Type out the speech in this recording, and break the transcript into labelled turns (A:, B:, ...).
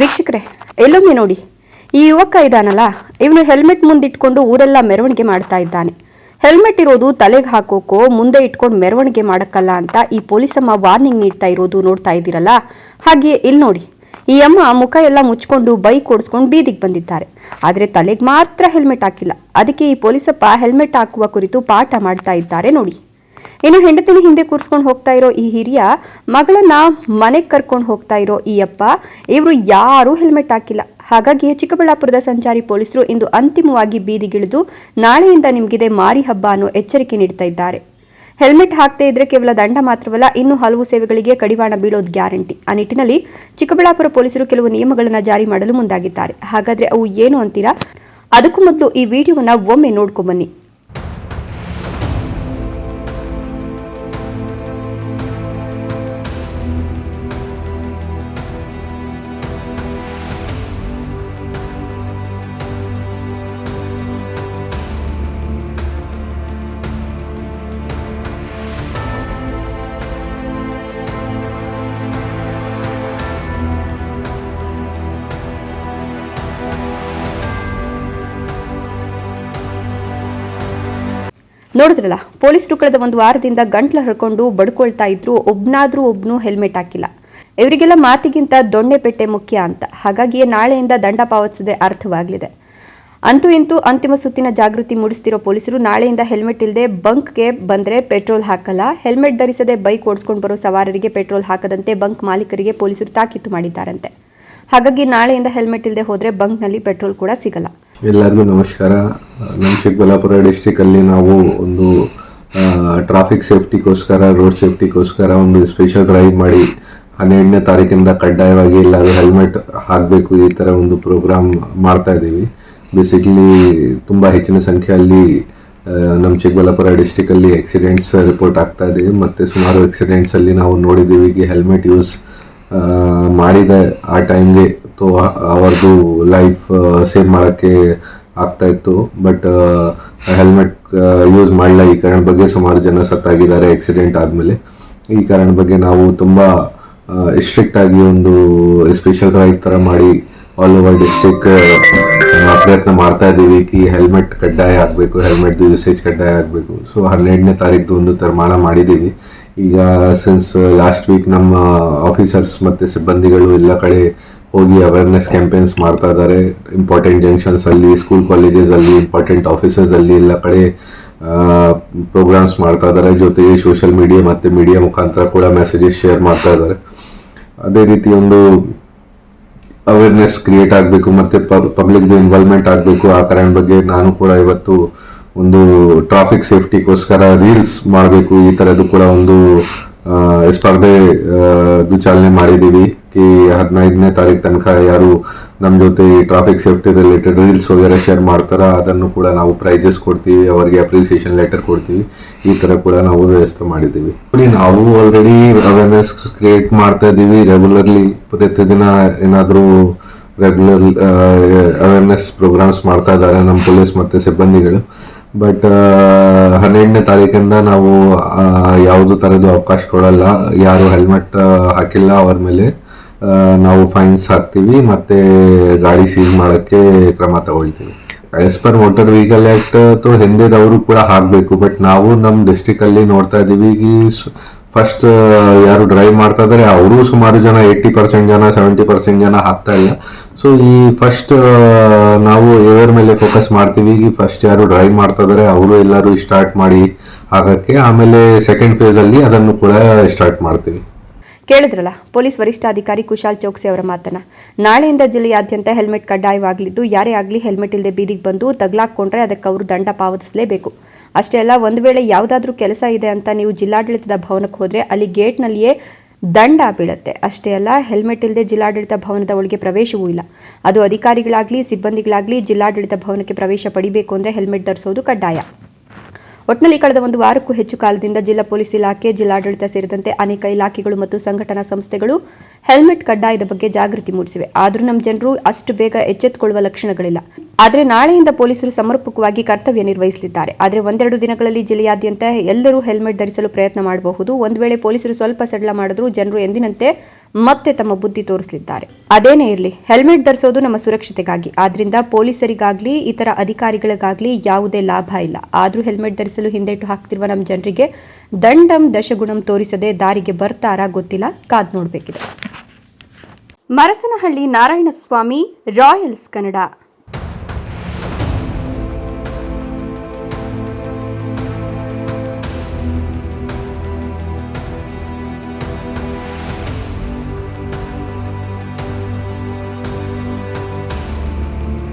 A: ವೀಕ್ಷಕರೇ, ಎಲ್ಲೊಮ್ಮೆ ನೋಡಿ, ಈ ಯುವಕ ಇದಾನಲ್ಲ, ಇವನು ಹೆಲ್ಮೆಟ್ ಮುಂದಿಟ್ಕೊಂಡು ಊರೆಲ್ಲ ಮೆರವಣಿಗೆ ಮಾಡ್ತಾ ಇದ್ದಾನೆ. ಹೆಲ್ಮೆಟ್ ಇರೋದು ತಲೆಗೆ ಹಾಕೋಕೋ, ಮುಂದೆ ಇಟ್ಕೊಂಡು ಮೆರವಣಿಗೆ ಮಾಡೋಕ್ಕಲ್ಲ ಅಂತ ಈ ಪೊಲೀಸಮ್ಮ ವಾರ್ನಿಂಗ್ ನೀಡ್ತಾ ಇರೋದು ನೋಡ್ತಾ ಇದ್ದೀರಲ್ಲ? ಹಾಗೆ ಇಲ್ಲಿ ನೋಡಿ, ಈ ಅಮ್ಮ ಮುಖ ಎಲ್ಲ ಮುಚ್ಕೊಂಡು ಬೈಕ್ ಓಡಿಸ್ಕೊಂಡು ಬೀದಿಗೆ ಬಂದಿದ್ದಾರೆ. ಆದರೆ ತಲೆಗೆ ಮಾತ್ರ ಹೆಲ್ಮೆಟ್ ಹಾಕಿಲ್ಲ. ಅದಕ್ಕೆ ಈ ಪೊಲೀಸಪ್ಪ ಹೆಲ್ಮೆಟ್ ಹಾಕುವ ಕುರಿತು ಪಾಠ ಮಾಡ್ತಾ ಇದ್ದಾರೆ ನೋಡಿ. ಇನ್ನು ಹೆಂಡತಿನ ಹಿಂದೆ ಕೂರಿಸ್ಕೊಂಡು ಹೋಗ್ತಾ ಇರೋ ಈ ಹಿರಿಯ ಮಗಳನ್ನ ಮನೆಗೆ ಕರ್ಕೊಂಡು ಹೋಗ್ತಾ ಇರೋ ಈ ಅಪ್ಪ, ಇವರು ಯಾರೂ ಹೆಲ್ಮೆಟ್ ಹಾಕಿಲ್ಲ. ಹಾಗಾಗಿ ಚಿಕ್ಕಬಳ್ಳಾಪುರದ ಸಂಚಾರಿ ಪೊಲೀಸರು ಇಂದು ಅಂತಿಮವಾಗಿ ಬೀದಿಗಿಳಿದು ನಾಳೆಯಿಂದ ನಿಮಗಿದೆ ಮಾರಿ ಹಬ್ಬ ಅನ್ನೋ ಎಚ್ಚರಿಕೆ ನೀಡ್ತಾ ಇದ್ದಾರೆ. ಹೆಲ್ಮೆಟ್ ಹಾಕದೇ ಇದ್ರೆ ಕೇವಲ ದಂಡ ಮಾತ್ರವಲ್ಲ, ಇನ್ನೂ ಹಲವು ಸೇವೆಗಳಿಗೆ ಕಡಿವಾಣ ಬೀಳೋದು ಗ್ಯಾರಂಟಿ. ಆ ನಿಟ್ಟಿನಲ್ಲಿ ಚಿಕ್ಕಬಳ್ಳಾಪುರ ಪೊಲೀಸರು ಕೆಲವು ನಿಯಮಗಳನ್ನು ಜಾರಿ ಮಾಡಲು ಮುಂದಾಗಿದ್ದಾರೆ. ಹಾಗಾದ್ರೆ ಅವು ಏನು ಅಂತೀರಾ? ಅದಕ್ಕೂ ಮೊದಲು ಈ ವಿಡಿಯೋವನ್ನು ಒಮ್ಮೆ ನೋಡ್ಕೊಂಬನ್ನಿ ನೋಡಿದ್ರಲ್ಲ, ಪೊಲೀಸರು ಕಳೆದ ಒಂದು ವಾರದಿಂದ ಗಂಟ್ಲು ಹರ್ಕೊಂಡು ಬಡ್ಕೊಳ್ತಾ ಇದ್ರು, ಒಬ್ನಾದ್ರೂ ಒಬ್ನು ಹೆಲ್ಮೆಟ್ ಹಾಕಿಲ್ಲ. ಇವರಿಗೆಲ್ಲ ಮಾತಿಗಿಂತ ದೊಣ್ಣೆ ಪೆಟ್ಟೆ ಮುಖ್ಯ ಅಂತ. ಹಾಗಾಗಿಯೇ ನಾಳೆಯಿಂದ ದಂಡ ಪಾವತಿಸದೆ ಅರ್ಥವಾಗಲಿದೆ. ಅಂತೂ ಇಂತೂ ಅಂತಿಮ ಸುತ್ತಿನ ಜಾಗೃತಿ ಮೂಡಿಸ್ತಿರೋ ಪೊಲೀಸರು ನಾಳೆಯಿಂದ ಹೆಲ್ಮೆಟ್ ಇಲ್ಲದೆ ಬಂಕ್ಗೆ ಬಂದರೆ ಪೆಟ್ರೋಲ್ ಹಾಕಲ್ಲ. ಹೆಲ್ಮೆಟ್ ಧರಿಸದೆ ಬೈಕ್ ಓಡಿಸ್ಕೊಂಡು ಬರೋ ಸವಾರರಿಗೆ ಪೆಟ್ರೋಲ್ ಹಾಕದಂತೆ ಬಂಕ್ ಮಾಲೀಕರಿಗೆ ಪೊಲೀಸರು ತಾಕೀತು ಮಾಡಿದ್ದಾರಂತೆ. ಹಾಗಾಗಿ ನಾಳೆಯಿಂದ ಹೆಲ್ಮೆಟ್ ಇಲ್ಲದೆ ಹೋದರೆ ಬಂಕ್ನಲ್ಲಿ ಪೆಟ್ರೋಲ್ ಕೂಡ ಸಿಗಲ್ಲ.
B: ಎಲ್ಲರಿಗೂ ನಮಸ್ಕಾರ. ನಮ್ಮ ಚಿಕ್ಕಬಳ್ಳಾಪುರ ಡಿಸ್ಟಿಕಲ್ಲಿ ನಾವು ಒಂದು ಟ್ರಾಫಿಕ್ ಸೇಫ್ಟಿಗೋಸ್ಕರ ರೋಡ್ ಸೇಫ್ಟಿಗೋಸ್ಕರ ಒಂದು ಸ್ಪೆಷಲ್ ಡ್ರೈವ್ ಮಾಡಿ ಹನ್ನೆರಡನೇ ತಾರೀಕಿಂದ ಕಡ್ಡಾಯವಾಗಿ ಎಲ್ಲರೂ ಹೆಲ್ಮೆಟ್ ಹಾಕಬೇಕು ಈ ಥರ ಒಂದು ಪ್ರೋಗ್ರಾಮ್ ಮಾಡ್ತಾ ಇದ್ದೀವಿ. ಬೇಸಿಕಲಿ ತುಂಬ ಹೆಚ್ಚಿನ ಸಂಖ್ಯೆಯಲ್ಲಿ ನಮ್ಮ ಚಿಕ್ಕಬಳ್ಳಾಪುರ ಡಿಸ್ಟಿಕಲ್ಲಿ ಆಕ್ಸಿಡೆಂಟ್ಸ್ ರಿಪೋರ್ಟ್ ಆಗ್ತಾ ಇದೆ. ಮತ್ತು ಸುಮಾರು ಆಕ್ಸಿಡೆಂಟ್ಸಲ್ಲಿ ನಾವು ನೋಡಿದ್ದೀವಿ. ಹೆಲ್ಮೆಟ್ ಯೂಸ್ ಮಾಡಿದೆ ಆ ಟೈಮ್ಗೆ ತೋ ಅವ್ರದ್ದು ಲೈಫ್ ಸೇವ್ ಮಾಡೋಕ್ಕೆ ಆಗ್ತಾ ಇತ್ತು. ಬಟ್ ಹೆಲ್ಮೆಟ್ ಯೂಸ್ ಮಾಡಲ್ಲ ಈ ಕಾರಣ ಬಗ್ಗೆ ಸುಮಾರು ಜನ ಸತ್ತಾಗಿದ್ದಾರೆ ಆಕ್ಸಿಡೆಂಟ್ ಆದಮೇಲೆ. ಈ ಕಾರಣ ಬಗ್ಗೆ ನಾವು ತುಂಬ ಸ್ಟ್ರಿಕ್ಟ್ ಆಗಿ ಒಂದು ಸ್ಪೆಷಲ್ ಡ್ರೈವ್ ಥರ ಮಾಡಿ ಆಲ್ ಓವರ್ ಡಿಸ್ಟಿಕ್ ಪ್ರಯತ್ನ ಮಾಡ್ತಾ ಇದ್ದೀವಿ. ಕಿ ಹೆಲ್ಮೆಟ್ ಕಡ್ಡಾಯ ಆಗಬೇಕು ಹೆಲ್ಮೆಟ್ ಯೂಸೇಜ್ ಕಡ್ಡಾಯ ಆಗಬೇಕು. ಸೊ ಹನ್ನೆರಡನೇ ತಾರೀಕು ಒಂದು ತೀರ್ಮಾನ ಮಾಡಿದ್ದೀವಿ. ಈಗ ಸಿನ್ಸ್ ಲಾಸ್ಟ್ ವೀಕ್ ನಮ್ಮ ಆಫೀಸರ್ಸ್ ಮತ್ತು ಸಿಬ್ಬಂದಿಗಳು ಎಲ್ಲ ಕಡೆ ಹೋಗಿ ಅವೇರ್ನೆಸ್ ಕ್ಯಾಂಪೇನ್ಸ್ ಮಾಡ್ತಾ ಇದ್ದಾರೆ. ಇಂಪಾರ್ಟೆಂಟ್ ಜಂಕ್ಷನ್ಸ್ ಅಲ್ಲಿ ಸ್ಕೂಲ್ ಕಾಲೇಜಸ್ ಅಲ್ಲಿ ಇಂಪಾರ್ಟೆಂಟ್ ಆಫೀಸಸ್ ಅಲ್ಲಿ ಎಲ್ಲ ಕಡೆ ಪ್ರೋಗ್ರಾಮ್ಸ್ ಮಾಡ್ತಾ ಇದ್ದಾರೆ. ಜೊತೆಗೆ ಸೋಷಿಯಲ್ ಮೀಡಿಯಾ ಮತ್ತು ಮೀಡಿಯಾ ಮುಖಾಂತರ ಕೂಡ ಮೆಸೇಜಸ್ ಶೇರ್ ಮಾಡ್ತಾ ಇದ್ದಾರೆ. ಅದೇ ರೀತಿ ಒಂದು ಅವೇರ್ನೆಸ್ ಕ್ರಿಯೇಟ್ ಆಗಬೇಕು ಮತ್ತು ಪಬ್ಲಿಕ್ ಇನ್ವಾಲ್ವ್ಮೆಂಟ್ ಆಗಬೇಕು. ಆ ಕಾರಣ ಬಗ್ಗೆ ನಾನು ಕೂಡ ಇವತ್ತು ಒಂದು ಟ್ರಾಫಿಕ್ ಸೇಫ್ಟಿಗೋಸ್ಕರ ರೀಲ್ಸ್ ಮಾಡಬೇಕು. ಈ ಥರದ್ದು ಕೂಡ ಒಂದು ಸ್ಪರ್ಧೆ ಚಾಲನೆ ಮಾಡಿದ್ದೀವಿ. ಕಿ ಹದಿನೈದನೇ ತಾರೀಕು ತನಕ ಯಾರು ನಮ್ಮ ಜೊತೆ ಟ್ರಾಫಿಕ್ ಸೇಫ್ಟಿ ರಿಲೇಟೆಡ್ ರೀಲ್ಸ್ ವಗೇರೆ ಶೇರ್ ಮಾಡ್ತಾರ ಅದನ್ನು ಕೂಡ ನಾವು ಪ್ರೈಸಸ್ ಕೊಡ್ತೀವಿ, ಅವರಿಗೆ ಅಪ್ರಿಸಿಯೇಷನ್ ಲೆಟರ್ ಕೊಡ್ತೀವಿ. ಈ ಥರ ಕೂಡ ನಾವು ವ್ಯವಸ್ಥೆ ಮಾಡಿದ್ದೀವಿ. ನೋಡಿ, ನಾವು ಆಲ್ರೆಡಿ ಅವೇರ್ನೆಸ್ ಕ್ರಿಯೇಟ್ ಮಾಡ್ತಾ ಇದ್ದೀವಿ. ರೆಗ್ಯುಲರ್ಲಿ ಪ್ರತಿದಿನ ಏನಾದರೂ ರೆಗ್ಯುಲರ್ ಅವೇರ್ನೆಸ್ ಪ್ರೋಗ್ರಾಮ್ಸ್ ಮಾಡ್ತಾ ಇದ್ದಾರೆ ನಮ್ಮ ಪೊಲೀಸ್ ಮತ್ತು ಸಿಬ್ಬಂದಿಗಳು. ಬಟ್ ಹನ್ನೆರಡನೇ ತಾರೀಕಿಂದ ನಾವು ಯಾವುದೂ ಥರದ್ದು ಅವಕಾಶ ಕೊಡಲ್ಲ. ಯಾರು ಹೆಲ್ಮೆಟ್ ಹಾಕಿಲ್ಲ ಅವ್ರ ಮೇಲೆ. ನಾವು ಫೈನ್ಸ್ ಹಾಕ್ತೀವಿ, ಮತ್ತೆ ಗಾಡಿ ಸೀಸ್ ಮಾಡೋಕ್ಕೆ ಕ್ರಮ ತಗೊಳ್ತೀವಿ. As per motor vehicle act ತೊ ಹಿಂದೆದವರು ಕೂಡ ಹಾಕಬೇಕು ಬಟ್ ನಾವು ನಮ್ಮ ಡಿಸ್ಟಿಕಲ್ಲಿ ನೋಡ್ತಾ ಇದ್ದೀವಿ ಫಸ್ಟ್ ಯಾರು ಡ್ರೈವ್ ಮಾಡ್ತಾ ಇದ್ದಾರೆ, ಅವರು ಸುಮಾರು ಜನ ಏಯ್ಟಿ ಪರ್ಸೆಂಟ್ ಜನ ಸೆವೆಂಟಿ ಪರ್ಸೆಂಟ್ ಜನ ಹಾಕ್ತಾ ಇಲ್ಲ. ಸೊ ಈ ಫಸ್ಟ್ ನಾವು ಇವರ ಮೇಲೆ ಫೋಕಸ್ ಮಾಡ್ತೀವಿ, ಈ ಫಸ್ಟ್ ಯಾರು ಡ್ರೈವ್ ಮಾಡ್ತಾ ಇದ್ದಾರೆ, ಅವರು ಎಲ್ಲರೂ ಸ್ಟಾರ್ಟ್ ಮಾಡಿ ಹಾಕೋಕ್ಕೆ, ಆಮೇಲೆ ಸೆಕೆಂಡ್ ಫೇಸಲ್ಲಿ ಅದನ್ನು ಕೂಡ ಸ್ಟಾರ್ಟ್ ಮಾಡ್ತೀವಿ.
A: ಕೇಳಿದ್ರಲ್ಲ, ಪೊಲೀಸ್ ವರಿಷ್ಠಾಧಿಕಾರಿ ಕುಶಾಲ್ ಚೌಕ್ಸಿ ಅವರ ಮಾತನ್ನ. ನಾಳೆಯಿಂದ ಜಿಲ್ಲೆಯಾದ್ಯಂತ ಹೆಲ್ಮೆಟ್ ಕಡ್ಡಾಯವಾಗಲಿದ್ದು ಯಾರೇ ಆಗಲಿ ಹೆಲ್ಮೆಟ್ ಇಲ್ಲದೆ ಬೀದಿಗೆ ಬಂದು ತಗ್ಲಾಕೊಂಡ್ರೆ ಅದಕ್ಕೆ ಅವರು ದಂಡ ಪಾವತಿಸಲೇಬೇಕು. ಅಷ್ಟೇ ಅಲ್ಲ, ಒಂದು ವೇಳೆ ಯಾವುದಾದ್ರೂ ಕೆಲಸ ಇದೆ ಅಂತ ನೀವು ಜಿಲ್ಲಾಡಳಿತದ ಭವನಕ್ಕೆ ಹೋದರೆ ಅಲ್ಲಿ ಗೇಟ್ನಲ್ಲಿಯೇ ದಂಡ ಬೀಳುತ್ತೆ. ಅಷ್ಟೇ ಅಲ್ಲ, ಹೆಲ್ಮೆಟ್ ಇಲ್ಲದೆ ಜಿಲ್ಲಾಡಳಿತ ಭವನದ ಒಳಗೆ ಪ್ರವೇಶವೂ ಇಲ್ಲ. ಅದು ಅಧಿಕಾರಿಗಳಾಗಲಿ, ಸಿಬ್ಬಂದಿಗಳಾಗಲಿ ಜಿಲ್ಲಾಡಳಿತ ಭವನಕ್ಕೆ ಪ್ರವೇಶ ಪಡಿಬೇಕು ಅಂದರೆ ಹೆಲ್ಮೆಟ್ ಧರಿಸೋದು ಕಡ್ಡಾಯ. ಒಟ್ನಲ್ಲಿ ಕಳೆದ ಒಂದು ವಾರಕ್ಕೂ ಹೆಚ್ಚು ಕಾಲದಿಂದ ಜಿಲ್ಲಾ ಪೊಲೀಸ್ ಇಲಾಖೆ, ಜಿಲ್ಲಾಡಳಿತ ಸೇರಿದಂತೆ ಅನೇಕ ಇಲಾಖೆಗಳು ಮತ್ತು ಸಂಘಟನಾ ಸಂಸ್ಥೆಗಳು ಹೆಲ್ಮೆಟ್ ಕಡ್ಡಾಯದ ಬಗ್ಗೆ ಜಾಗೃತಿ ಮೂಡಿಸಿವೆ. ಆದರೂ ನಮ್ಮ ಜನರು ಅಷ್ಟು ಬೇಗ ಎಚ್ಚೆತ್ತುಕೊಳ್ಳುವ ಲಕ್ಷಣಗಳಿಲ್ಲ. ಆದರೆ ನಾಳೆಯಿಂದ ಪೊಲೀಸರು ಸಮರ್ಪಕವಾಗಿ ಕರ್ತವ್ಯ ನಿರ್ವಹಿಸಲಿದ್ದಾರೆ. ಆದರೆ ಒಂದೆರಡು ದಿನಗಳಲ್ಲಿ ಜಿಲ್ಲೆಯಾದ್ಯಂತ ಎಲ್ಲರೂ ಹೆಲ್ಮೆಟ್ ಧರಿಸಲು ಪ್ರಯತ್ನ ಮಾಡಬಹುದು. ಒಂದು ವೇಳೆ ಪೊಲೀಸರು ಸ್ವಲ್ಪ ಸಡಿಲ ಮಾಡಿದ್ರೂ ಜನರು ಎಂದಿನಂತೆ ಮತ್ತೆ ತಮ್ಮ ಬುದ್ಧಿ ತೋರಿಸಲಿದ್ದಾರೆ. ಅದೇನೇ ಇರಲಿ, ಹೆಲ್ಮೆಟ್ ಧರಿಸೋದು ನಮ್ಮ ಸುರಕ್ಷತೆಗಾಗಿ. ಆದ್ರಿಂದ ಪೊಲೀಸರಿಗಾಗ್ಲಿ, ಇತರ ಅಧಿಕಾರಿಗಳಿಗಾಗ್ಲಿ ಯಾವುದೇ ಲಾಭ ಇಲ್ಲ. ಆದರೂ ಹೆಲ್ಮೆಟ್ ಧರಿಸಲು ಹಿಂದೇಟು ಹಾಕ್ತಿರುವ ನಮ್ಮ ಜನರಿಗೆ ದಂಡಂ ದಶಗುಣಂ ತೋರಿಸದೆ ದಾರಿಗೆ ಬರ್ತಾರಾ ಗೊತ್ತಿಲ್ಲ. ಕಾದ್ ನೋಡಬೇಕಿದೆ. ಮರಸನಹಳ್ಳಿ ನಾರಾಯಣಸ್ವಾಮಿ, ರಾಯಲ್ಸ್ ಕನ್ನಡ.